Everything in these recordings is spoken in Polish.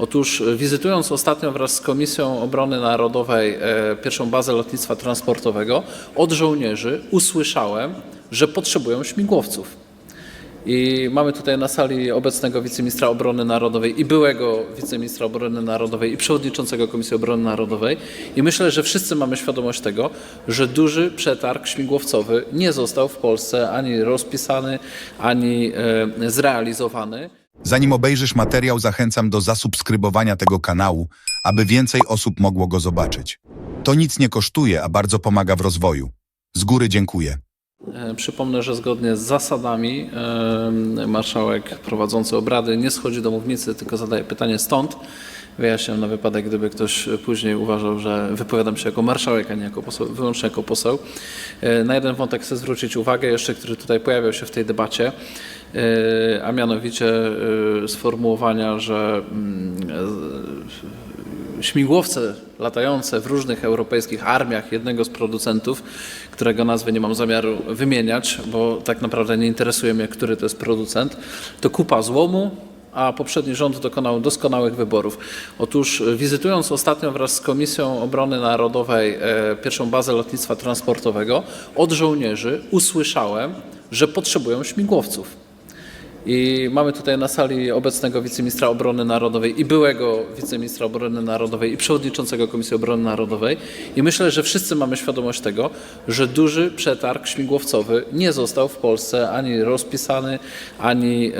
Otóż e, wizytując ostatnio wraz z Komisją Obrony Narodowej e, pierwszą bazę lotnictwa transportowego, od żołnierzy usłyszałem, że potrzebują śmigłowców. I mamy tutaj na sali obecnego wiceministra obrony narodowej i byłego wiceministra obrony narodowej i przewodniczącego Komisji Obrony Narodowej. I myślę, że wszyscy mamy świadomość tego, że duży przetarg śmigłowcowy nie został w Polsce ani rozpisany, ani e, zrealizowany. Zanim obejrzysz materiał, zachęcam do zasubskrybowania tego kanału, aby więcej osób mogło go zobaczyć. To nic nie kosztuje, a bardzo pomaga w rozwoju. Z góry dziękuję. E, Przypomnę, że zgodnie z zasadami e, marszałek prowadzący obrady nie schodzi do mównicy, tylko zadaje pytanie stąd. Wyjaśniam na wypadek, gdyby ktoś później uważał, że wypowiadam się jako marszałek, a nie jako poseł, wyłącznie jako poseł. E, Na jeden wątek chcę zwrócić uwagę, jeszcze który tutaj pojawiał się w tej debacie, a mianowicie e, sformułowania, że mm, e, śmigłowce latające w różnych europejskich armiach jednego z producentów, którego nazwy nie mam zamiaru wymieniać, bo tak naprawdę nie interesuje mnie, który to jest producent, to kupa złomu, a poprzedni rząd dokonał doskonałych wyborów. Otóż e, wizytując ostatnio wraz z Komisją Obrony Narodowej e, pierwszą bazę lotnictwa transportowego, od żołnierzy usłyszałem, że potrzebują śmigłowców. I mamy tutaj na sali obecnego wiceministra obrony narodowej i byłego wiceministra obrony narodowej i przewodniczącego Komisji Obrony Narodowej. I myślę, że wszyscy mamy świadomość tego, że duży przetarg śmigłowcowy nie został w Polsce ani rozpisany, ani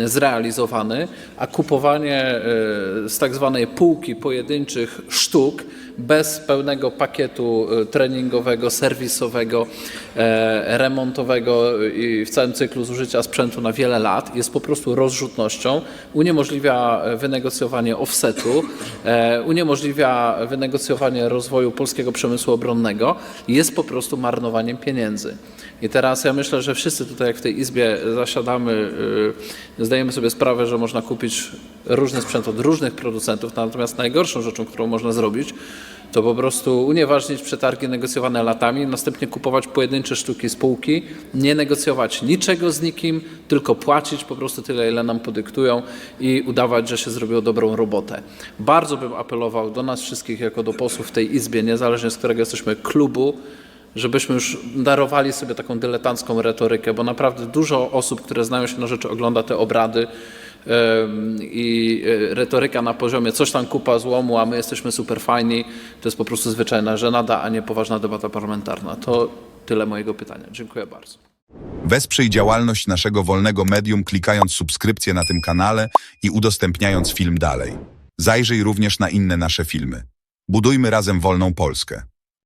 e, zrealizowany, a kupowanie e, z tak zwanej półki pojedynczych sztuk bez pełnego pakietu e, treningowego, serwisowego, remontowego i w całym cyklu zużycia sprzętu na wiele lat jest po prostu rozrzutnością, uniemożliwia e, wynegocjowanie offsetu, e, uniemożliwia wynegocjowanie rozwoju polskiego przemysłu obronnego jest po prostu marnowaniem pieniędzy. I teraz ja myślę, że wszyscy tutaj jak w tej Izbie zasiadamy, y, zdajemy sobie sprawę, że można kupić różny sprzęt od różnych producentów, natomiast najgorszą rzeczą, którą można zrobić, to po prostu unieważnić przetargi negocjowane latami, następnie kupować pojedyncze sztuki spółki, nie negocjować niczego z nikim, tylko płacić po prostu tyle, ile nam podyktują i udawać, że się zrobiło dobrą robotę. Bardzo bym apelował do nas wszystkich, jako do posłów w tej Izbie, niezależnie z którego jesteśmy klubu, żebyśmy już darowali sobie taką dyletancką retorykę, bo naprawdę dużo osób, które znają się na rzeczy, ogląda te obrady i e, retoryka na poziomie coś tam kupa złomu, a my jesteśmy super fajni, to jest po prostu zwyczajna żenada, a nie poważna debata parlamentarna. To tyle mojego pytania. Dziękuję bardzo. Wesprzyj działalność naszego wolnego medium klikając subskrypcję na tym kanale i udostępniając film dalej. Zajrzyj również na inne nasze filmy. Budujmy razem wolną Polskę.